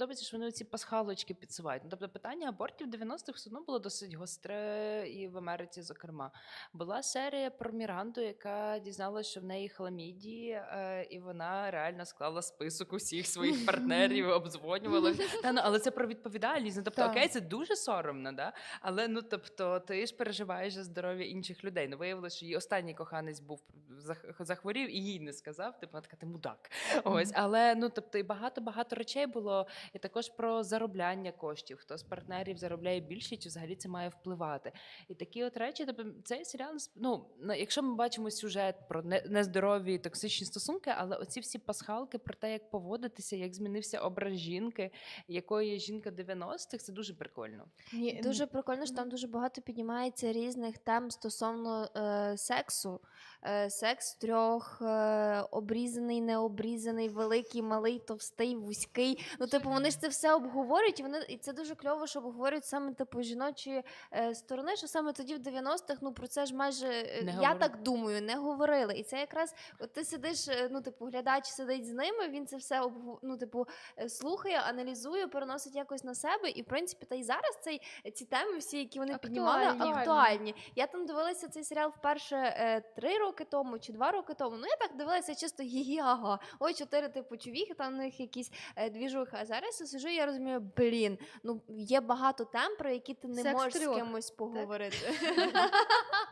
подобається, що вони ці пасхалочки підсувають. Ну, тобто питання абортів 90-х все одно було досить гостре, і в Америці, зокрема. Була серія про Міранду, яка дізналася, що в неї хламідії, е, і вона реально склала список усіх своїх партнерів, обдзвонювала. Та, ну, але це про відповідальність. Ну, тобто, Так. окей, це дуже соромно, да? але ну тобто, ти ж переживаєш за здоров'я інших людей. Ну, виявилося, що її останній коханець був зах- захворів і їй не сказав. Типу, вона така, ти мудак. Ось, але ну тобто, і багато багато речей було, і також про заробляння коштів. Хто з партнерів заробляє більше, чи взагалі це має впливати? І такі от речі, тобто, цей серіал ну, якщо ми бачимо сюжет про нездорові токсичні стосунки, але оці всі пасхалки про те, як поводитися, як змінився образ жінки, якою є жінка 90-х, це дуже прикольно. Ні, Дуже прикольно, що там дуже багато піднімається різних тем стосовно е, сексу. Е, секс трьох, е, обрізаний, необрізаний, великий, малий, товстий, вузький. Ну, типу, вони ж це все обговорюють, і вони і це дуже кльово, що обговорюють саме типу жіночої е, сторони, що саме тоді в 90-х, ну про це ж майже е, Не я говорили. так думаю, не говорили. І це якраз от ти сидиш, е, ну типу, глядач сидить з ними, він це все обгу- ну, типу, е, слухає, аналізує, переносить якось на себе. І в принципі, та й зараз цей ці теми, всі, які вони піднімали, Актуальні. актуальні. Я там дивилася цей серіал вперше е, три роки тому чи два роки тому. Ну я так дивилася чисто гі-га. Ой, чотири типу чувіхи, там у них якісь е, двіжухи. А зараз я сижу, я розумію, блін, ну є багато тем, про які ти не Секс можеш з трьох, кимось поговорити.